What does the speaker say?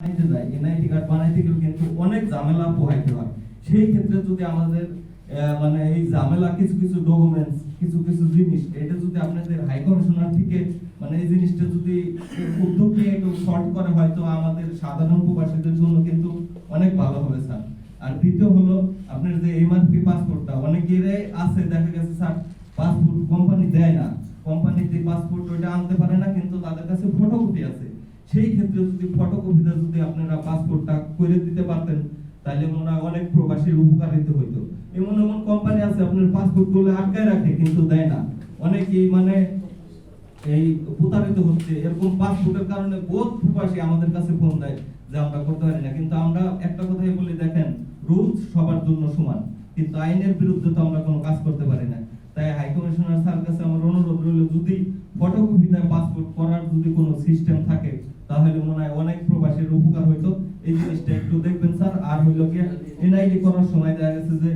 বানাইতে যায় NID card বানাইতে গেলে কিন্তু অনেক ঝামেলা পোহাইতে হয়। সেই ক্ষেত্রে যদি আমাদের মানে এই ঝামেলা কিছু কিছু ডকুমেন্টস কিছু কিছু জিনিস, এটা যদি আপনাদের হাই কমিশনার থেকে মানে এই জিনিসটা যদি উদ্যোগ একটু শর্ট করে, হয়তো আমাদের সাধারণ প্রবাসীদের জন্য কিন্তু অনেক ভালো হবে, স্যার। আর দ্বিতীয় হলো, আপনার যে এমআরপি পাসপোর্টটা অনেকের আছে, দেখা গেছে, স্যার, পাসপোর্ট কোম্পানি দেয় না। কোম্পানিতে পাসপোর্ট ওইটা আনতে পারে না, কিন্তু তাদের কাছে ফটোকপি আছে। সেই ক্ষেত্রে যদি ফটোকপিটা যদি আপনারা পাসপোর্টটা করে দিতে পারতেন, তাহলে মনে হয় অনেক প্রবাসীর উপকারিত হইতো এমন এমন কোম্পানি আছে, আপনার পাসপোর্টগুলো আটকায় রাখে, কিন্তু দেয় না। অনেকেই মানে এই প্রতারিত হচ্ছে। এরকম পাসপোর্টের কারণে বহুত প্রবাসী আমাদের কাছে ফোন দেয় যে আমরা করতে পারি না। কিন্তু আমরা একটা কথাই বলি, দেখেন রুলস সবার জন্য সমান। কিন্তু আইনের বিরুদ্ধে তো আমরা কোনো কাজ করতে পারি না। তাই হাই কমিশনার স্যার কাছে আমার অনুরোধ রইল, যদি ফটোকপিতে পাসপোর্ট করার যদি কোনো সিস্টেম থাকে তাহলে মনে হয় অনেক প্রবাসীর উপকার হইতো। এই জিনিসটা একটু দেখবেন, স্যার। আর হইল গিয়ে এনআইডি করার সময় দেখা গেছে যে